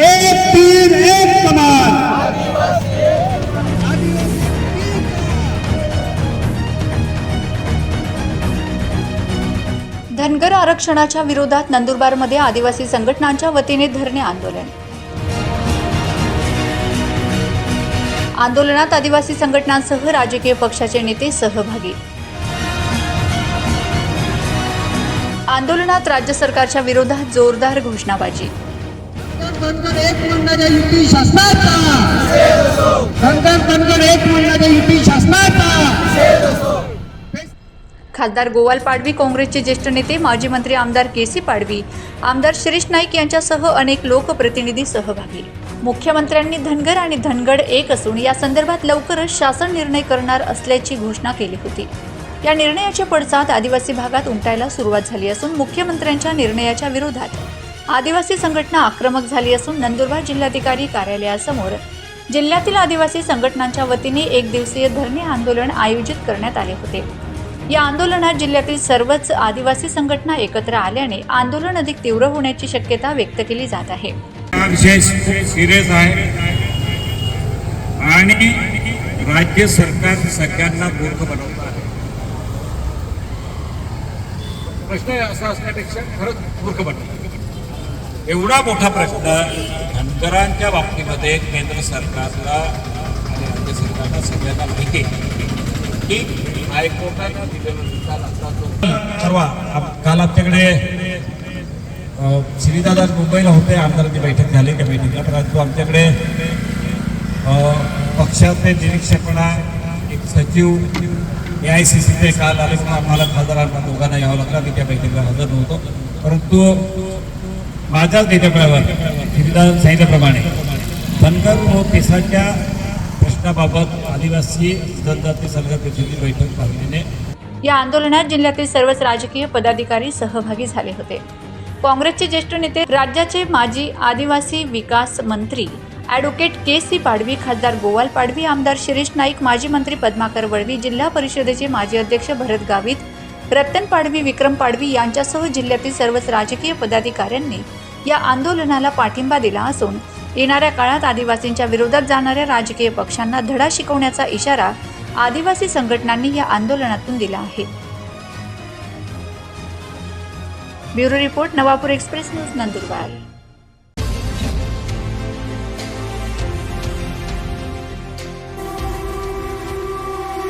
एक तीर एक कमान। धनगर आरक्षणाच्या विरोधात नंदुरबारमध्ये आदिवासी संघटनांच्या वतीने धरणे आंदोलन. आंदोलनात आदिवासी संघटनांसह राजकीय पक्षाचे नेते सहभागी. आंदोलनात राज्य सरकारच्या विरोधात जोरदार घोषणाबाजी. युती शासनाचा खासदार गोवाल पाडवी काँग्रेसचे ज्येष्ठ नेते माजी मंत्री आमदार के सी पाडवी आमदार शिरीष नाईक यांच्यासह अनेक लोकप्रतिनिधी सहभागी. मुख्यमंत्र्यांनी धनगर आणि धनगड एक असून या संदर्भात लवकरच शासन निर्णय करणार असल्याची घोषणा केली होती. या निर्णयाचे पडसाद आदिवासी भागात उमटायला सुरुवात झाली असून मुख्यमंत्र्यांच्या निर्णयाच्या विरोधात आदिवासी संघटना आक्रमक झाली असून नंदुरबार जिल्हाधिकारी कार्यालयासमोर जिल्ह्यातील आदिवासी संघटनांच्या वतीने एक दिवसीय धरणे आंदोलन आयोजित करण्यात आले होते. या आंदोलनात जिल्ह्यातील सर्वच आदिवासी संघटना एकत्र आल्याने आंदोलन अधिक तीव्र होण्याची शक्यता व्यक्त केली जात आहे. सिरियस आहे. आणि राज्य सरकार सगळ्यांना मूर्ख बनवतात आहे प्रश्न असा असण्यापेक्षा खरंच मूर्ख बनवत एवढा मोठा प्रश्न धनगरांच्या बाबतीमध्ये केंद्र सरकारला आणि राज्य सरकारला सगळ्यांना माहिती की हायकोर्टानं दिलेला निकाल असा परवा काल आमच्याकडे श्रीदादा मुंबईला होते आमदारांची बैठक झाली त्या बैठकीला परंतु आमच्याकडे पक्षाचे निरीक्षकपणा एक सचिव ए आय सी सीचे काल आले पण आम्हाला खासदारांना दोघांना यावं लागलं. मी त्या बैठकीला हजर नव्हतो. परंतु माझ्याच नेत्यापणावर श्रीदादा सांगितल्याप्रमाणे धनगर व पेसाच्या प्रश्नाबाबत आदिवासी जनजाती सल्ला परिषदेची बैठक पाहिलीने या आंदोलनात जिल्ह्यातील सर्वच राजकीय पदाधिकारी सहभागी झाले होते. काँग्रेसचे ज्येष्ठ नेते राज्याचे माजी आदिवासी विकास मंत्री ॲडव्होकेट के सी पाडवी खासदार गोवाल पाडवी आमदार शिरीष नाईक माजी मंत्री पद्माकर वळवी जिल्हा परिषदेचे माजी अध्यक्ष भरत गावित रतन पाडवी विक्रम पाडवी यांच्यासह जिल्ह्यातील सर्वच राजकीय पदाधिकाऱ्यांनी या आंदोलनाला पाठिंबा दिला असून येणाऱ्या काळात आदिवासींच्या विरोधात जाणाऱ्या राजकीय पक्षांना धडा शिकवण्याचा इशारा आदिवासी संघटनांनी या आंदोलनातून दिला आहे. Bureau report Navapur Express News Nandurbar.